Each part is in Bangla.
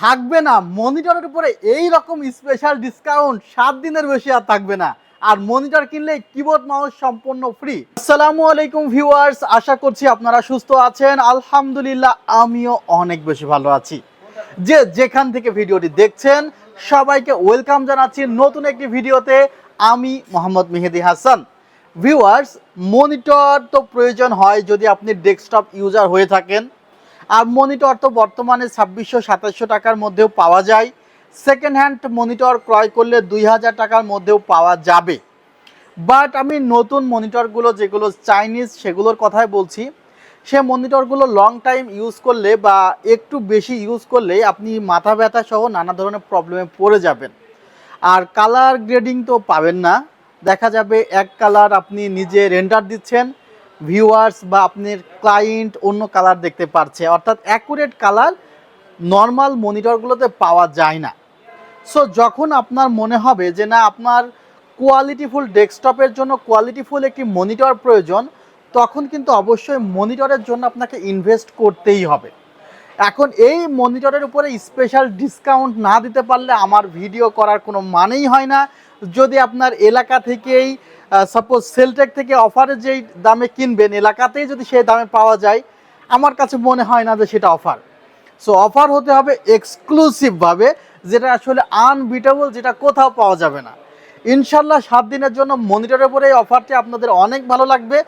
থাকবে না, মনিটরের উপরে এই রকম স্পেশাল ডিসকাউন্ট সাত দিনের বেশি আর থাকবে না। আর মনিটর কিনলে কিবোর্ড মাউস সম্পূর্ণ ফ্রি আসসালামু আলাইকুম ভিউয়ার্স আশা করছি আপনারা সুস্থ আছেন। আলহামদুলিল্লাহ, আমিও অনেক বেশি ভালো আছি। যে যেখান থেকে ভিডিওটি দেখছেন, সবাইকে ওয়েলকাম জানাচ্ছি নতুন একটি ভিডিওতে। আমি মোহাম্মদ মেহেদি হাসান। ভিউয়ার্স মনিটর তো প্রয়োজন হয় যদি আপনি ডেস্কটপ ইউজার হয়ে থাকেন। আর মনিটর তো বর্তমানে ছাব্বিশশো সাতাশশো টাকার মধ্যেও পাওয়া যায়। সেকেন্ড হ্যান্ড মনিটর ক্রয় করলে দুই হাজার টাকার মধ্যেও পাওয়া যাবে। বাট আমি নতুন মনিটরগুলো যেগুলো চাইনিজ সেগুলোর কথাই বলছি, সে মনিটরগুলো লং টাইম ইউজ করলে বা একটু বেশি ইউজ করলে আপনি মাথা ব্যথা সহ নানা ধরনের প্রবলেমে পড়ে যাবেন। আর কালার গ্রেডিং তো পাবেন না। দেখা যাবে এক কালার আপনি নিজে রেন্ডার দিচ্ছেন ভিউয়ার্স বা আপনার ক্লায়েন্ট অন্য কালার দেখতে পারছে। অর্থাৎ অ্যাকুরেট কালার নর্মাল মনিটরগুলোতে পাওয়া যায় না। সো যখন আপনার মনে হবে যে না, আপনার কোয়ালিটিফুল ডেস্কটপের জন্য কোয়ালিটিফুল একটি মনিটর প্রয়োজন, তখন কিন্তু অবশ্যই মনিটরের জন্য আপনাকে ইনভেস্ট করতেই হবে। এখন এই মনিটরের উপরে স্পেশাল ডিসকাউন্ট না দিতে পারলে আমার ভিডিও করার কোনো মানেই হয় না। যদি আপনার এলাকা থেকেই সাপোজ সেলটেক থেকে অফারে যেই দামে কিনবেন, এলাকাতেই যদি সেই দামে পাওয়া যায়, আমার কাছে মনে হয় না যে সেটা অফার সো অফার হতে হবে এক্সক্লুসিভভাবে যেটা আসলে আনবিটেবল যেটা কোথাও পাওয়া যাবে না। ইনশাল্লাহ সাত দিনের জন্য মনিটরের উপরে এই অফারটি আপনাদের অনেক ভালো লাগবে।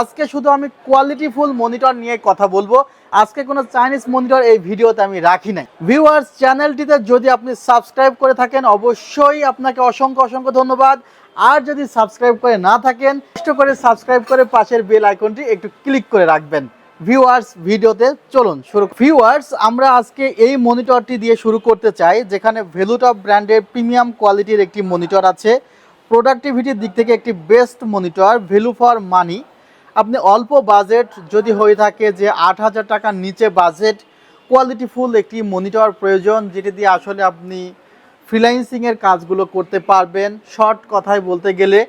আজকে শুধু আমি কোয়ালিটিফুল মনিটর নিয়ে কথা বলব। আজকে কোনো চাইনিজ মনিটর এই ভিডিওতে আমি রাখি নাই। ভিউয়ার্স চ্যানেলটিতে যদি আপনি সাবস্ক্রাইব করে থাকেন, অবশ্যই আপনাকে অসংখ্য অসংখ্য ধন্যবাদ। আর যদি সাবস্ক্রাইব করে না থাকেন কষ্ট করে সাবস্ক্রাইব করে পাশের বেল আইকনটি একটু ক্লিক করে রাখবেন। ভিউয়ার্স, ভিডিওতে চলুন শুরু ভিউয়ার্স, আমরা আজকে এই মনিটরটি দিয়ে শুরু করতে চাই, যেখানে ভ্যালুটপ ব্র্যান্ডের প্রিমিয়াম কোয়ালিটির একটি মনিটর আছে। প্রোডাক্টিভিটির দিক থেকে একটি best monitor value for money আপনি অল্প বাজেট যদি হয়ে থাকে যে আট হাজার টাকার নিচে বাজেট কোয়ালিটিফুল একটি মনিটর প্রয়োজন, যেটি দিয়ে আসলে আপনি ফ্রিল্যান্সিংয়ের কাজগুলো করতে পারবেন। শর্ট কথায় বলতে গেলে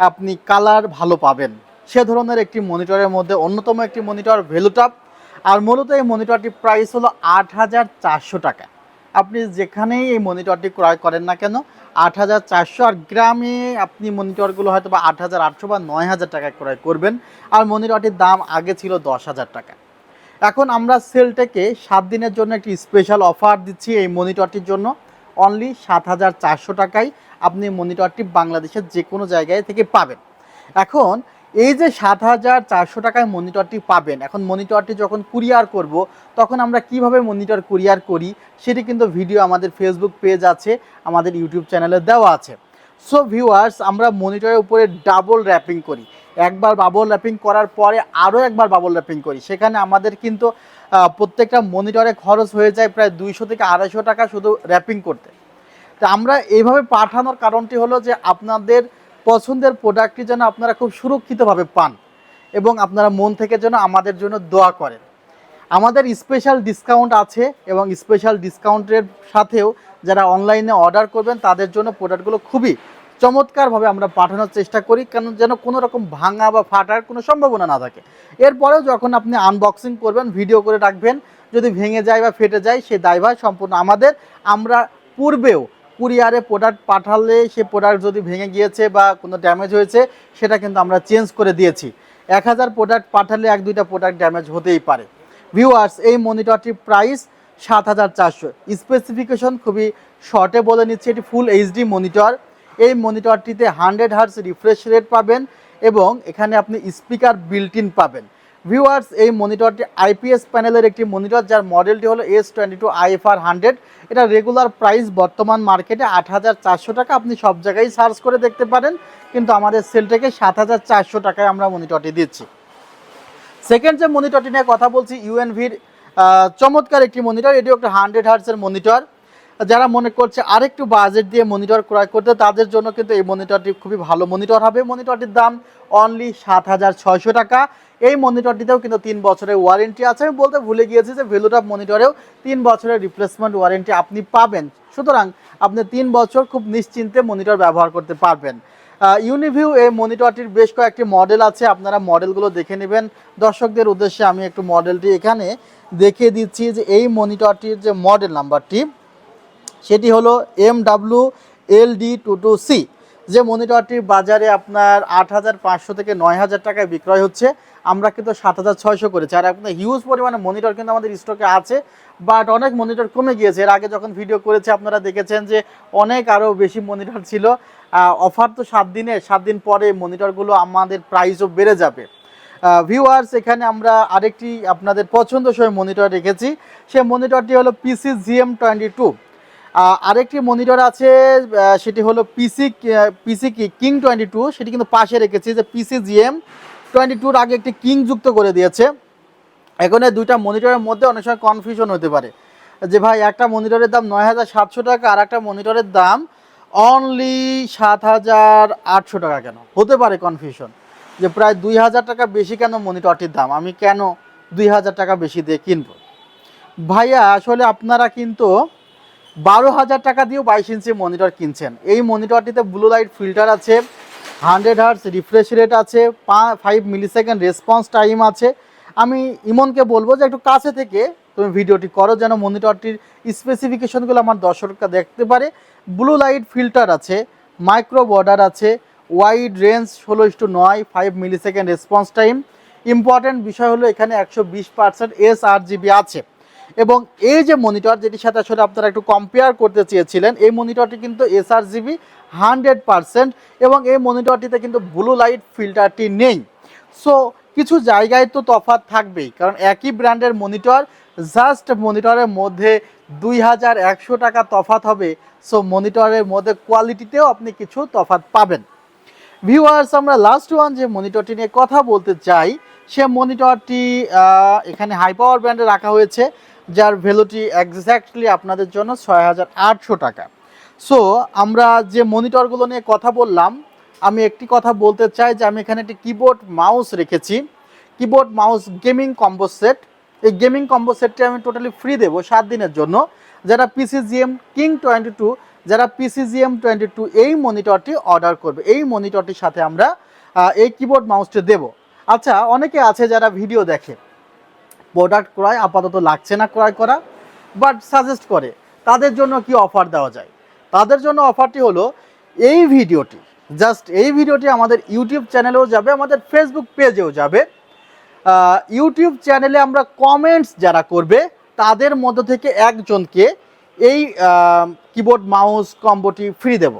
আপনি কালার ভালো পাবেন। সে ধরনের একটি মনিটরের মধ্যে অন্যতম একটি মনিটর ভ্যালুটপ আর মূলত এই মনিটরটির প্রাইস হলো আট হাজার চারশো টাকা। আপনি যেখানেই এই মনিটরটি ক্রয় করেন না কেন, আট হাজার চারশো আর গ্রামে আপনি মনিটরগুলো হয়তো বা আট হাজার আটশো বা নয় হাজার টাকায় ক্রয় করবেন। আর মনিটরটির দাম আগে ছিল দশ হাজার টাকা। এখন আমরা সেলটেকে সাত দিনের জন্য একটি স্পেশাল অফার দিচ্ছি এই মনিটরটির জন্য। অনলি সাত হাজার চারশো টাকায় আপনি মনিটরটি বাংলাদেশের যে কোনো জায়গায় থেকে পাবেন। এখন এই যে সাত হাজার চারশো টাকায় মনিটরটি পাবেন, এখন মনিটরটি যখন কুরিয়ার করব, তখন আমরা কীভাবে মনিটর কুরিয়ার করি সেটি কিন্তু ভিডিও আমাদের ফেসবুক পেজ আছে, আমাদের ইউটিউব চ্যানেলে দেওয়া আছে। সো ভিউয়ার্স আমরা মনিটরের উপরে ডাবল র্যাপিং করি। একবার বাবল র্যাপিং করার পরে আরও একবার বাবল র্যাপিং করি। সেখানে আমাদের কিন্তু প্রত্যেকটা মনিটরে খরচ হয়ে যায় প্রায় দুইশো থেকে আড়াইশো টাকা শুধু র্যাপিং করতে। তো আমরা এইভাবে পাঠানোর কারণটি হলো যে আপনাদের পছন্দের প্রোডাক্টটি যেন আপনারা খুব সুরক্ষিতভাবে পান এবং আপনারা মন থেকে যেন আমাদের জন্য দোয়া করেন। আমাদের স্পেশাল ডিসকাউন্ট আছে এবং স্পেশাল ডিসকাউন্টের সাথেও যারা অনলাইনে অর্ডার করবেন তাদের জন্য প্রোডাক্টগুলো খুবই চমৎকারভাবে আমরা পাঠানোর চেষ্টা করি, কেন যেন কোনো রকম ভাঙা বা ফাটার কোনো সম্ভাবনা না থাকে। এরপরেও যখন আপনি আনবক্সিং করবেন ভিডিও করে রাখবেন, যদি ভেঙে যায় বা ফেটে যায়, সে দায়ভার সম্পূর্ণ আমাদের। আমরা পূর্বেও কুরিয়ারে প্রোডাক্ট পাঠালে সে প্রোডাক্ট যদি ভেঙে গিয়েছে বা কোনো ড্যামেজ হয়েছে, সেটা কিন্তু আমরা চেঞ্জ করে দিয়েছি। এক হাজার প্রোডাক্ট পাঠালে এক দুইটা প্রোডাক্ট ড্যামেজ হতেই পারে। ভিউয়ার্স এই মনিটরটির প্রাইস সাত হাজার চারশো। স্পেসিফিকেশন খুবই শর্টে বলে নিচ্ছে, এটি ফুল এইচডি মনিটর এই মনিটরটিতে হান্ড্রেড হার্স রিফ্রেশ রেট পাবেন এবং এখানে আপনি স্পিকার বিল্ট ইন পাবেন। ভিউয়ার্স এই মনিটরটি আইপিএস প্যানেলের একটি মনিটর যার মডেলটি হলো S twenty two IFR hundred এটা রেগুলার প্রাইস বর্তমান মার্কেটে আট হাজার চারশো টাকা। আপনি সব জায়গায় সার্চ করে দেখতে পারেন, কিন্তু আমাদের সেলটাকে সাত হাজার চারশো টাকায় আমরা মনিটরটি দিচ্ছি। সেকেন্ড যে মনিটরটি নিয়ে কথা বলছি ইউএনভির চমৎকার একটি মনিটর এটিও একটা হান্ড্রেড হার্সের মনিটর যারা মনে করছে আরেকটু বাজেট দিয়ে মনিটর ক্রয় করতে, তাদের জন্য কিন্তু এই মনিটরটি খুবই ভালো মনিটর হবে। মনিটরটির দাম অনলি সাত হাজার ছয়শো টাকা। এই মনিটরটিতেও কিন্তু তিন বছরের ওয়ারেন্টি আছে। আমি বলতে ভুলে গিয়েছি যে ভ্যালুটপ মনিটরেও তিন বছরের রিপ্লেসমেন্ট ওয়ারেন্টি আপনি পাবেন। সুতরাং আপনি তিন বছর খুব নিশ্চিন্তে মনিটর ব্যবহার করতে পারবেন। ইউনিভিউ এই মনিটরটির বেশ কয়েকটি মডেল আছে। আপনারা মডেলগুলো দেখে নেবেন। দর্শকদের উদ্দেশ্যে আমি একটু মডেলটি এখানে দেখিয়ে দিচ্ছি যে এই মনিটরটির যে মডেল নাম্বারটি সেটি হলো M W L D two two C যে মনিটরটি বাজারে আপনার আট হাজার পাঁচশো থেকে নয় হাজার টাকায় বিক্রয় হচ্ছে। আমরা কিন্তু সাত হাজার ছয়শো করেছি। আর আপনার হিউজ পরিমাণে মনিটর কিন্তু আমাদের স্টকে আছে বাট অনেক মনিটর কমে গিয়েছে। এর আগে যখন ভিডিও করেছে, আপনারা দেখেছেন যে অনেক আরও বেশি মনিটর ছিল। অফার তো সাত দিনে, সাত দিন পরে মনিটরগুলো আমাদের প্রাইসও বেড়ে যাবে। ভিউয়ার্স এখানে আমরা আরেকটি আপনাদের পছন্দসই মনিটর রেখেছি। সেই মনিটরটি হলো পিসি জিএম টোয়েন্টি টু আরেকটি মনিটর আছে সেটি হলো পিসি পিসি কি কিং? টোয়েন্টি টু সেটি কিন্তু পাশে রেখেছি, যে পিসি জিএম টোয়েন্টি টুর আগে একটি কিং যুক্ত করে দিয়েছে। এখন এই দুইটা মনিটরের মধ্যে অনেক সময় কনফিউশন হতে পারে। যে ভাই, একটা মনিটরের দাম নয় হাজার সাতশো টাকা, আর একটা মনিটরের দাম অনলি সাত হাজার আটশো টাকা কেন? হতে পারে কনফিউশন যে প্রায় দুই হাজার টাকা বেশি কেন মনিটরটির দাম? আমি কেন দুই হাজার টাকা বেশি দিয়ে কিনবো? ভাইয়া, আসলে আপনারা কিন্তু বারো হাজার টাকা দিয়েও বাইশ ইঞ্চি মনিটর কিনছেন। এই মনিটরটিতে ব্লু লাইট ফিল্টার আছে হান্ড্রেড হার্টস রিফ্রেশ রেট আছে five millisecond response time আছে। আমি ইমনকে বলব যে একটু কাছে থেকে তুমি ভিডিওটি করো যেন মনিটরটির স্পেসিফিকেশনগুলো আমার দর্শকরা দেখতে পারে। ব্লু লাইট ফিল্টার আছে মাইক্রো বর্ডার আছে ওয়াইড রেঞ্জ ষোলো ইস্টু নয় five millisecond response time important বিষয় হলো এখানে একশো বিশ পার্সেন্ট এস আর জিবি আছে। এবং এই যে মনিটর যেটির সাথে আসলে আপনারা একটু কম্পেয়ার করতে চেয়েছিলেন, এই মনিটরটি কিন্তু এস আর জিবি হান্ড্রেড এবং এই মনিটরটিতে কিন্তু ব্লু লাইট ফিল্টারটি নেই। সো কিছু জায়গায় তো তফাৎ থাকবেই, কারণ একই ব্র্যান্ডের মনিটর জাস্ট মনিটরের মধ্যে দুই হাজার একশো টাকা তফাত হবে। সো মনিটরের মধ্যে কোয়ালিটিতেও আপনি কিছু তফাৎ পাবেন। ভিউয়ার্স আমরা লাস্ট ওয়ান যে মনিটরটি নিয়ে কথা বলতে চাই, সে মনিটরটি এখানে হাই পাওয়ার ব্র্যান্ডে রাখা হয়েছে। যার ভ্যালুটি এক্স্যাক্টলি আপনাদের জন্য ছয় হাজার আটশো টাকা। সো আমরা যে মনিটরগুলো নিয়ে কথা বললাম, আমি একটি কথা বলতে চাই যে আমি এখানে একটি কিবোর্ড মাউস রেখেছি। Keyboard mouse gaming combo set এই গেমিং কম্বো সেটটি আমি টোটালি ফ্রি দেবো সাত দিনের জন্য। যারা পিসিজিএম কিং টোয়েন্টি টু যারা পিসিজিএম টোয়েন্টি টু এই মনিটরটি অর্ডার করবে। এই মনিটরটির সাথে আমরা এই কিবোর্ড মাউসটি দেব। আচ্ছা অনেকে আছে যারা ভিডিও দেখে। প্রোডাক্ট ক্রয়, আপাতত লাগছে না ক্রয় করা বাট সাজেস্ট করে। তাদের জন্য কি অফার দেওয়া যায়? তাদের জন্য অফারটি হলো, এই ভিডিওটি জাস্ট এই ভিডিওটি আমাদের ইউটিউব চ্যানেলেও যাবে, আমাদের ফেসবুক পেজেও যাবে। ইউটিউব চ্যানেলে আমরা কমেন্টস যারা করবে, তাদের মধ্য থেকে একজনকে এই কিবোর্ড মাউস কম্বোটি ফ্রি দেব।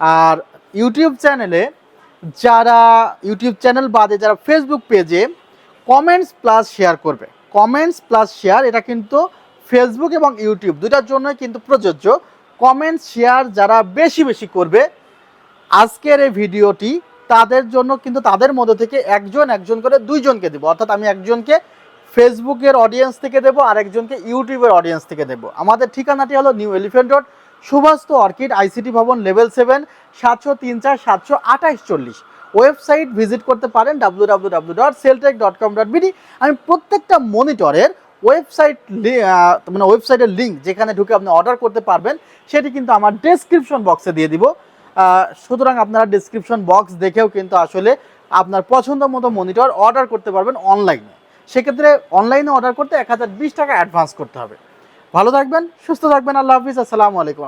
আর ইউটিউব চ্যানেলে যারা ইউটিউব চ্যানেল বাদে যারা ফেসবুক পেজে কমেন্টস প্লাস শেয়ার করবে। কমেন্টস প্লাস শেয়ার এটা কিন্তু ফেসবুক এবং ইউটিউব দুটার জন্যই কিন্তু প্রযোজ্য। কমেন্টস শেয়ার যারা বেশি বেশি করবে, আজকের এই ভিডিওটি তাদের জন্য কিন্তু তাদের মধ্যে থেকে একজন একজন করে দুইজনকে দেবো। অর্থাৎ আমি একজনকে ফেসবুকের অডিয়েন্স থেকে দেবো, আর একজনকে ইউটিউবের অডিয়েন্স থেকে দেবো। আমাদের ঠিকানাটি হলো new elephant road Subastu orchid ICT ভবন লেভেল সেভেন সাতশো তিন চার সাতশো আঠাইশ চল্লিশ। ওয়েবসাইট ভিজিট করতে পারেন W W W dot Celltech dot com dot BD আমি প্রত্যেকটা মনিটরের ওয়েবসাইট মানে ওয়েবসাইটের লিঙ্ক যেখানে ঢুকে আপনি অর্ডার করতে পারবেন, সেটি কিন্তু আমার ডেসক্রিপশন বক্সে দিয়ে দিব। সুতরাং আপনারা ডেসক্রিপশন বক্স দেখেও কিন্তু আসলে আপনার পছন্দ মতো মনিটর অর্ডার করতে পারবেন অনলাইনে সেক্ষেত্রে অনলাইনে অর্ডার করতে এক হাজার বিশ টাকা অ্যাডভান্স করতে হবে। ভালো থাকবেন, সুস্থ থাকবেন, আল্লাহ হাফিজ, আসসালামু আলাইকুম।